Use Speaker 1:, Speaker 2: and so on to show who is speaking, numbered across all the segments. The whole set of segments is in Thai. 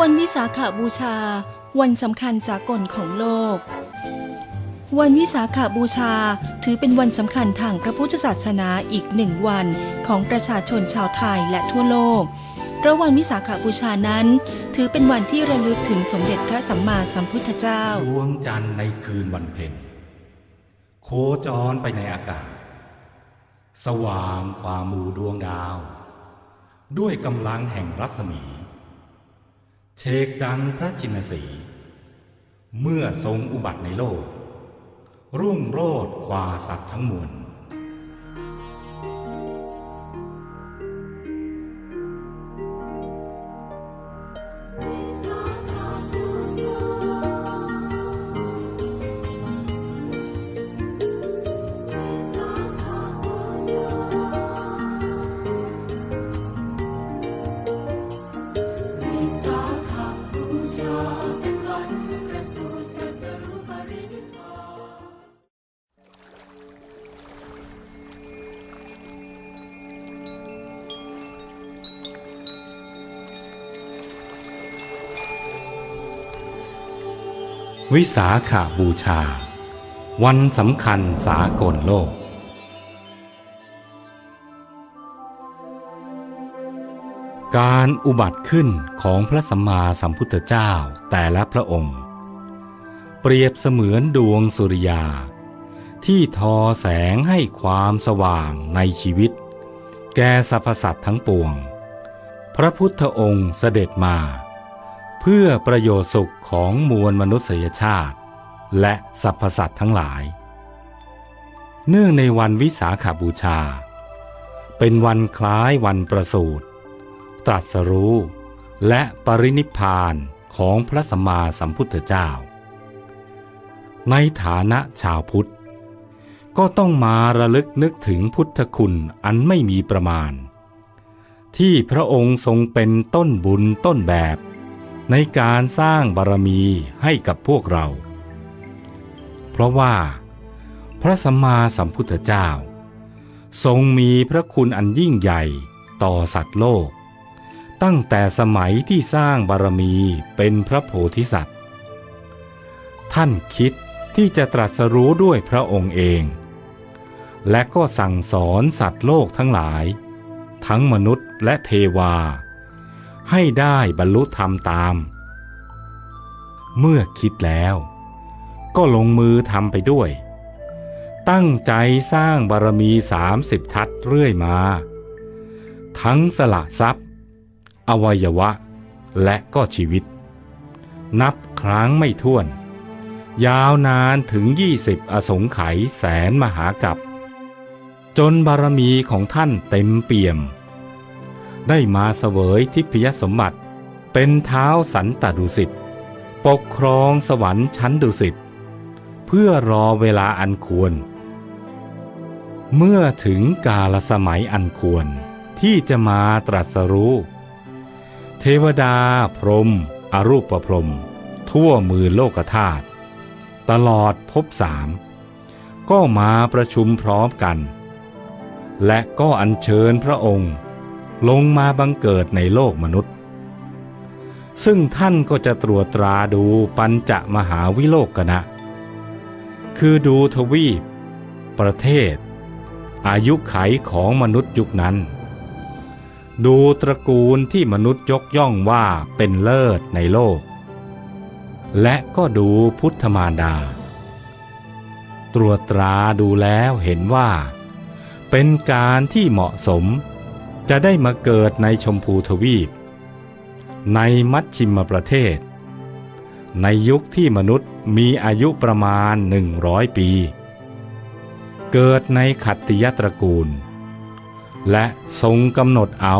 Speaker 1: วันวิสาขาบูชา วันสำคัญสากลของโลก วันวิสาขาบูชาถือเป็นวันสำคัญทางพระพุทธศาสนาอีกหนึ่งวันของประชาชนชาวไทยและทั่วโลกพราะวันวิสาขาบูชานั้น ถือเป็นวันที่ระลึกถึงสมเด็จพระสัมมาสัมพุทธเจ้า
Speaker 2: ดวงจันทร์ในคืนวันเพ็ญโคจรไปในอากาศ สว่างความมูดวงดาว ด้วยกำลังแห่งรัศมี เชกดังพระชินสี เมื่อทรงอุบัติในโลก รุ่งโรดกว่าสัตว์ทั้งมวล
Speaker 3: วิสาขา
Speaker 2: บูชา วันสำคัญสากลโลก การอุบัติขึ้นของพระสัมมาสัมพุทธเจ้าแต่ละพระองค์ เปรียบเสมือนดวงสุริยา ที่ทอแสงให้ความสว่างในชีวิต แก่สรรพสัตว์ทั้งปวง พระพุทธองค์เสด็จมา เพื่อประโยชน์สุขของมวลมนุษยชาติ และสรรพสัตว์ทั้งหลาย เนื่องในวันวิสาขาบูชา เป็นวันคล้ายวันประสูติตรัสรู้และปรินิพพานของพระสัมมาสัมพุทธเจ้า ในฐานะชาวพุทธ ก็ต้องมาระลึกนึกถึงพุทธคุณอันไม่มีประมาณ ที่พระองค์ทรงเป็นต้นบุญต้นแบบ ในการสร้างบารมีให้กับพวกเรา เพราะว่า พระสัมมาสัมพุทธเจ้า ทรงมีพระคุณอันยิ่งใหญ่ต่อสัตว์โลก ตั้งแต่สมัยที่สร้างบารมีเป็นพระโพธิสัตว์ ท่านคิดที่จะตรัสรู้ด้วยพระองค์เอง และก็สั่งสอนสัตว์โลกทั้งหลาย ทั้งมนุษย์และเทวา ให้ได้บรรลุธรรมตาม เมื่อคิดแล้ว ก็ลงมือทำไปด้วย ตั้งใจสร้างบารมีสามสิบทัศเรื่อยมา ทั้งสละทรัพย์ อวัยวะ และก็ชีวิต นับครั้งไม่ถ้วน ยาวนานถึงยี่สิบอสงไขยแสนมหากับจนบารมีของท่านเต็มเปี่ยม ได้มาเสวยทิพยสมบัติ เป็นเท้าสันตดุสิตปกครองสวรรค์ชั้นดุสิตเพื่อรอเวลาอันควร เมื่อถึงกาลสมัยอันควรที่จะมาตรัสรู้ เทวดาพรหมอรูปพรม ทั่วมือโลกธาตุตลอดภพสาม ก็มาประชุมพร้อมกัน และก็อัญเชิญพระองค์ ลงมาบังเกิดในโลกมนุษย์ ซึ่งท่านก็จะตรวจตราดูปัญจมหาวิโลกนะ คือดูทวีป ประเทศ อายุไขของมนุษย์ยุคนั้น ดูตระกูลที่มนุษย์ยกย่องว่าเป็นเลิศในโลก และก็ดูพุทธมารดา ตรวจตราดูแล้วเห็นว่า เป็นการที่เหมาะสม จะได้มาเกิดในชมพูทวีป ในมัชชิมประเทศ ในยุคที่มนุษย์มีอายุประมาณ 100 ปี เกิดในขัตติยตระกูล และทรงกำหนดเอา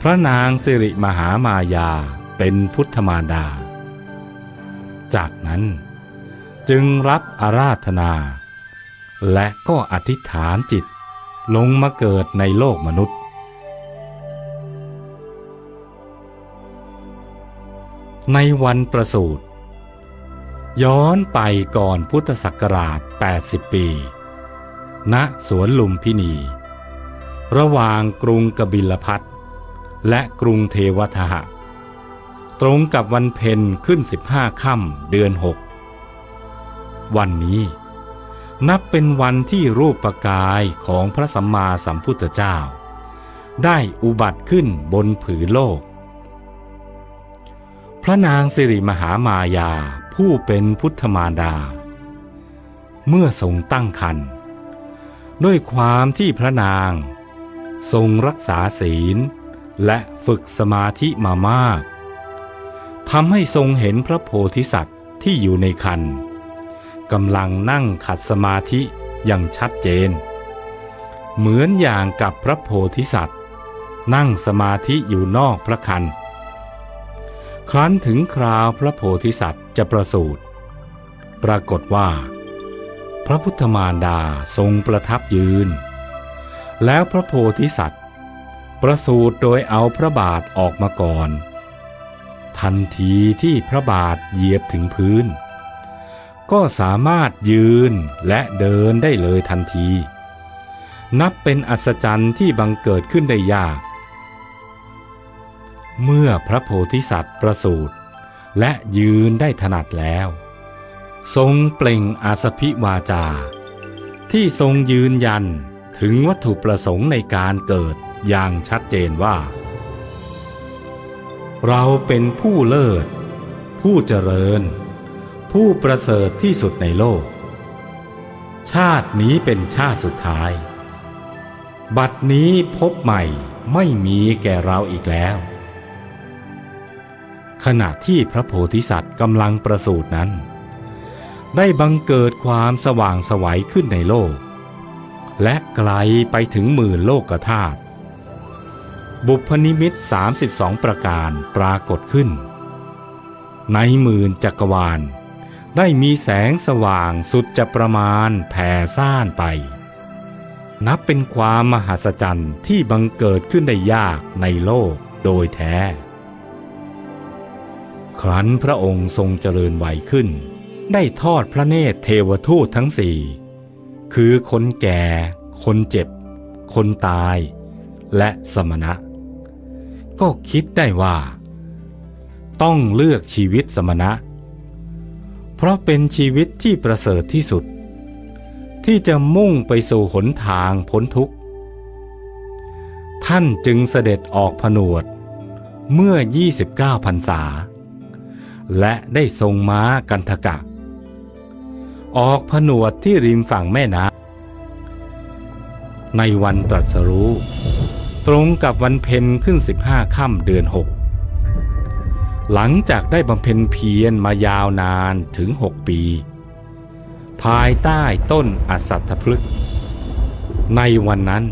Speaker 2: พระนางสิริมหามายาเป็นพุทธมารดา จากนั้นจึงรับอาราธนา และก็อธิษฐานจิตลงมาเกิดในโลกมนุษย์ ในวันประสูติย้อนไปก่อนพุทธศักราช 80 ปี ณ สวนลุมพินี ระหว่างกรุงกบิลพัทและกรุงเทวทหะ ตรงกับวันเพ็ญขึ้นสิบห้าค่ำเดือนหกวันนี้ นับเป็นวันที่รูปปกายของพระสัมมาสัมพุทธเจ้า ได้อุบัติขึ้นบนผืนโลก ระนางสิริมหามายาผู้เป็นพุทธมารดา เมื่อทรงตั้งครรภ์ด้วยความที่พระนาง ทรงรักษาศีลและฝึกสมาธิมามากทำให้ทรงเห็นพระโพธิสัตว์ที่อยู่ในคันกำลังนั่งขัดสมาธิอย่างชัดเจน เหมือนอย่างกับพระโพธิสัตว์ นั่งสมาธิอยู่นอกพระคัน ครั้นถึงคราวพระโพธิสัตว์จะประสูติปรากฏว่า พระพุทธมารดาทรงประทับยืน แล้วพระโพธิสัตว์ ประสูติโดยเอาพระบาทออกมาก่อน ทันทีที่พระบาทเหยียบถึงพื้น ก็สามารถยืนและเดินได้เลยทันที นับเป็นอัศจรรย์ที่บังเกิดขึ้นได้ยาก เมื่อพระโพธิสัตว์ประสูติและยืนได้ถนัดแล้ว ทรงเปล่งอาสพิวาจา ที่ทรงยืนยันถึงวัตถุประสงค์ในการเกิดอย่างชัดเจนว่า เราเป็นผู้เลิศ ผู้เจริญ ผู้ประเสริฐที่สุดในโลก ชาตินี้เป็นชาติสุดท้าย บัดนี้พบใหม่ไม่มีแก่เราอีกแล้ว ขณะที่พระโพธิสัตว์กำลังประสูตินั้น ได้บังเกิดความสว่างสวัยขึ้นในโลก และไกลไปถึงหมื่นโลกธาตุบุพนิมิต 32 ประการปรากฏขึ้น ในหมื่นจักรวาล ได้มีแสงสว่างสุดจะประมาณแผ่ซ่านไป นับเป็นความมหัศจรรย์ที่บังเกิดขึ้นได้ยากในโลกโดยแท้ ครั้นพระองค์ทรงเจริญวัยขึ้น ได้ทอดพระเนตรเทวทูตทั้งสี่ คือคนแก่ คนเจ็บ คนตาย และสมณะ ก็คิดได้ว่า ต้องเลือกชีวิตสมณะ เพราะเป็นชีวิตที่ประเสริฐที่สุด ที่จะมุ่งไปสู่หนทางพ้นทุกข์ ท่านจึงเสด็จออกผนวดเมื่อ 29พรรษา และได้ทรงม้ากันทกะ ออกผนวดที่ริมฝั่งแม่น้ำในวันตรัสรู้ ตรงกับวันเพ็ญขึ้นสิบห้าค่ำเดือนหกหลังจากได้บำเพ็ญเพียรมายาวนานถึงหกปี ภายใต้ต้นอสัตถพฤกษ์ในวันนั้น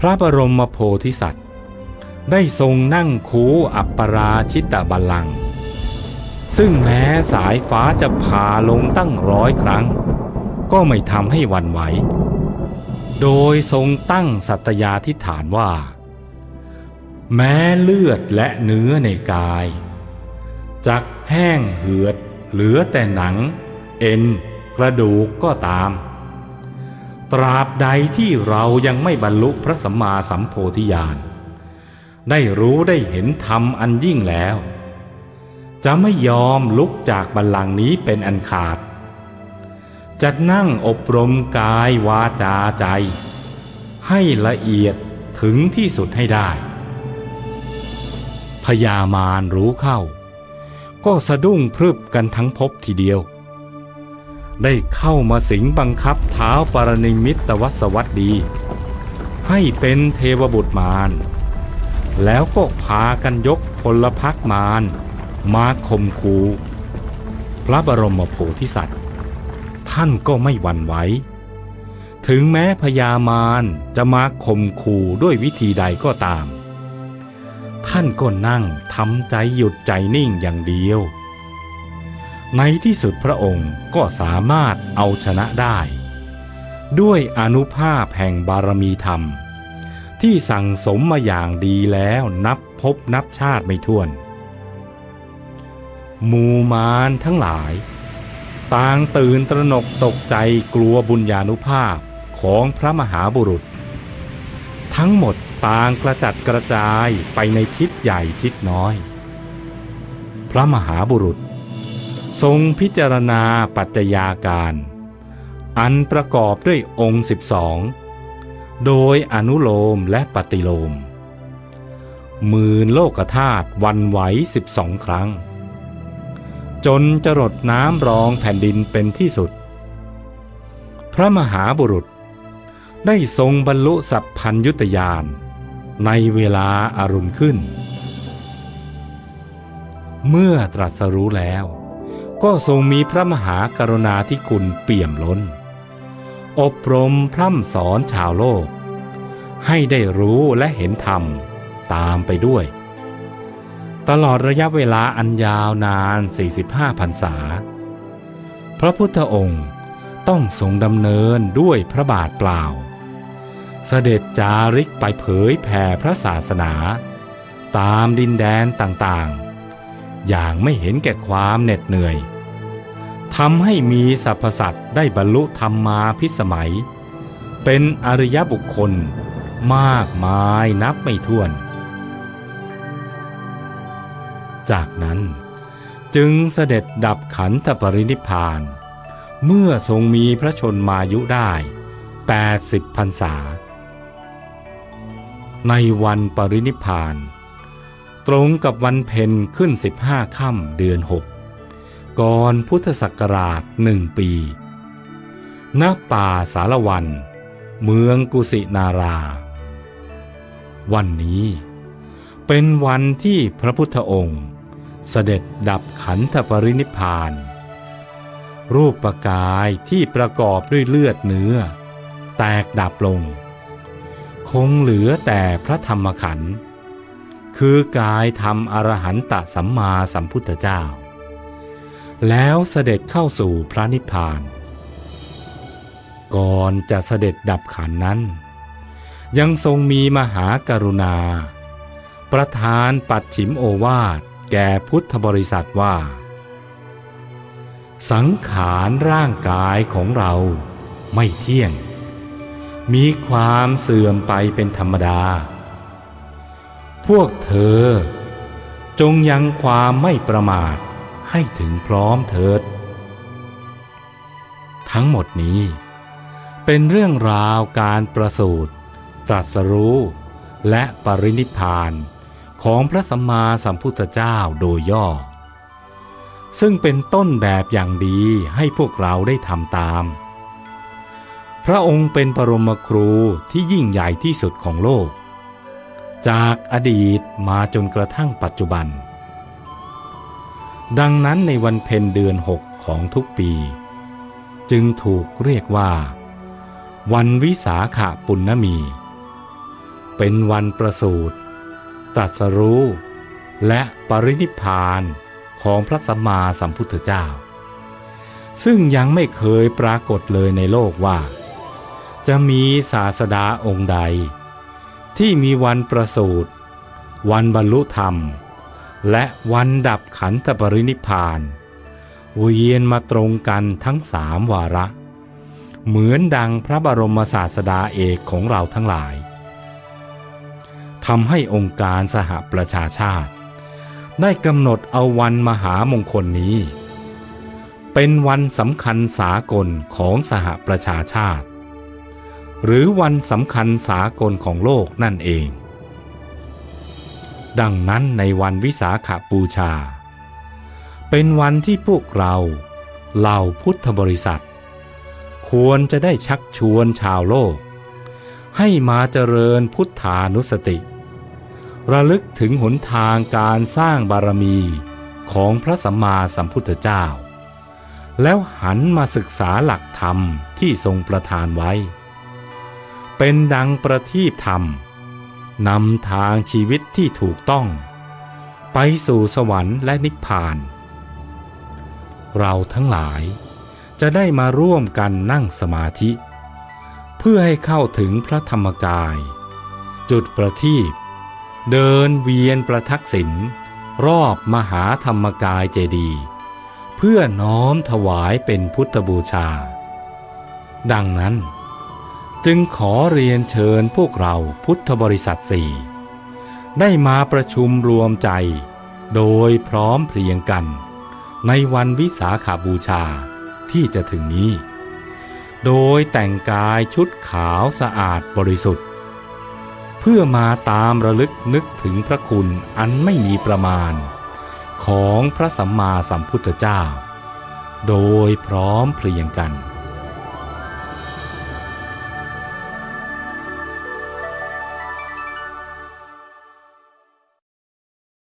Speaker 2: พระบรมโพธิสัตว์ ได้ทรงนั่งคูอัปปราชิตบัลลังก์ ซึ่งแม้สายฟ้าจะพาลงตั้งร้อยครั้ง ก็ไม่ทำให้วันไหว โดยทรงตั้งสัตยาธิฐานว่า แม้เลือดและเนื้อในกายจักแห้งเหือดเหลือแต่หนัง เอ็น กระดูกก็ตาม ตราบใดที่เรายังไม่บรรลุพระสัมมาสัมโพธิญาณได้รู้ได้เห็นธรรมอันยิ่งแล้ว จะไม่ยอมลุกจากบัลลังก์นี้เป็นอันขาด จะนั่งอบรมกายวาจาใจ ให้ละเอียดถึงที่สุดให้ได้ พญามารรู้เข้า ก็สะดุ้งพรึบกันทั้งภพทีเดียว ได้เข้ามาสิงบังคับเท้าปรนิมิตวัสวัสดี ให้เป็นเทวบุตรมารแล้วก็พากันยกพลพักมาร มาข่มคูพระบรมโพธิสัตว์ ท่านก็ไม่หวั่นไหวถึงแม้พญามารจะมาข่มขู่ด้วยวิธีใดก็ตาม ท่านก็นั่งทำใจหยุดใจนิ่งอย่างเดียว ในที่สุดพระองค์ก็สามารถเอาชนะได้ ด้วยอนุภาพแห่งบารมีธรรม ที่สั่งสมมาอย่างดีแล้วนับพบนับชาติไม่ถ้วน หมูมารทั้งหลาย ต่างตื่นตระหนกตกใจกลัวบุญญาณุภาพของพระมหาบุรุษ ทั้งหมดต่างกระจัดกระจายไปในทิศใหญ่ทิศน้อย พระมหาบุรุษ ทรงพิจารณาปัจจัยาการ อันประกอบด้วยองค์12โดยอนุโลมและปฏิโลมหมื่นโลกธาตุวันไหว12ครั้ง จนจรดน้ำรองแผ่นดินเป็นที่สุด พระมหาบุรุษได้ทรงบรรลุสัพพัญยุตยานในเวลาอารุณขึ้น เมื่อตรัสรู้แล้ว ก็ทรงมีพระมหากรุณาธิคุณเปี่ยมล้น อบรมพร่ำสอนชาวโลก ให้ได้รู้และเห็นธรรมตามไปด้วย ตลอดระยะเวลาอันยาวนาน 45พรรษา พระพุทธองค์ต้องทรงดำเนินด้วยพระบาทเปล่า เสด็จจาริกไปเผยแผ่พระศาสนา ตามดินแดนต่างๆ อย่างไม่เห็นแก่ความเหน็ดเหนื่อยทำให้มีสรรพสัตว์ได้บรรลุธรรมมาพิสมัย เป็นอริยบุคคลมากมายนับไม่ถ้วน จากนั้น จึงเสด็จดับขันธปรินิพาน เมื่อทรงมีพระชนมายุได้ 80พรรษา ในวันปรินิพพาน ตรงกับวันเพ็ญขึ้น 15ค่ำเดือน 6 ก่อนพุทธศักราชหนึ่งปีณป่าสารวัน เมืองกุสินารา วันนี้เป็นวันที่พระพุทธองค์ เสด็จดับขันธปรินิพาน รูปประกายที่ประกอบด้วยเลือดเนื้อ แตกดับลง คงเหลือแต่พระธรรมขันธ์คือกายธรรมอรหันตสัมมาสัมพุทธเจ้า แล้วเสด็จเข้าสู่พระนิพพาน ก่อนจะเสด็จดับขันธนั้น ยังทรงมีมหากรุณา ประทานปัดฉิมโอวาท แก่พุทธบริษัทว่า สังขารร่างกายของเราไม่เที่ยง มีความเสื่อมไปเป็นธรรมดา พวกเธอจงยังความไม่ประมาทให้ถึงพร้อมเถิด ทั้งหมดนี้ เป็นเรื่องราวการประสูติตรัสรู้และปรินิพพาน ของพระสัมมาสัมพุทธเจ้าโดยย่อ ซึ่งเป็นต้นแบบอย่างดีให้พวกเราได้ทำตาม พระองค์เป็นปรมครูที่ยิ่งใหญ่ที่สุดของโลก จากอดีตมาจนกระทั่งปัจจุบัน ดังนั้นในวันเพ็ญเดือนหกของทุกปี จึงถูกเรียกว่า วันวิสาขปุณณมี เป็นวันประสูติ ตรัสรู้ และปรินิพานของพระสัมมาสัมพุทธเจ้า ซึ่งยังไม่เคยปรากฏเลยในโลกว่า จะมีศาสดาองค์ใด ที่มีวันประสูติวันบรรลุธรรม และวันดับขันธปรินิพานเวียนมาตรงกันทั้งสามวาระ เหมือนดังพระบรมศาสดาเอกของเราทั้งหลาย ทำให้องค์การสหประชาชาติ ได้กำหนดเอาวันมหามงคลนี้ เป็นวันสำคัญสากลของสหประชาชาติ หรือวันสำคัญสากลของโลกนั่นเอง ดังนั้นในวันวิสาขบูชา เป็นวันที่พวกเราเหล่าพุทธบริษัท ควรจะได้ชักชวนชาวโลกให้มาเจริญพุทธานุสติ ระลึกถึงหนทางการสร้างบารมีของพระสัมมาสัมพุทธเจ้า แล้วหันมาศึกษาหลักธรรมที่ทรงประทานไว้ เป็นดังประทีปธรรมนำทางชีวิตที่ถูกต้อง ไปสู่สวรรค์และนิพพาน เราทั้งหลายจะได้มาร่วมกันนั่งสมาธิ เพื่อให้เข้าถึงพระธรรมกาย จุดประทีป เดินเวียนประทักษิณรอบมหาธรรมกายเจดีย์เพื่อน้อมถวายเป็นพุทธบูชา ดังนั้น จึงขอเรียนเชิญพวกเราพุทธบริษัทสี่ได้มาประชุมรวมใจ โดยพร้อมเพรียงกัน ในวันวิสาขาบูชาที่จะถึงนี้ โดยแต่งกายชุดขาวสะอาดบริสุทธิ์ เพื่อมาตามระลึกนึกถึงพระคุณอันไม่มีประมาณ ของพระสัมมาสัมพุทธเจ้า โดยพร้อมเพรียงกัน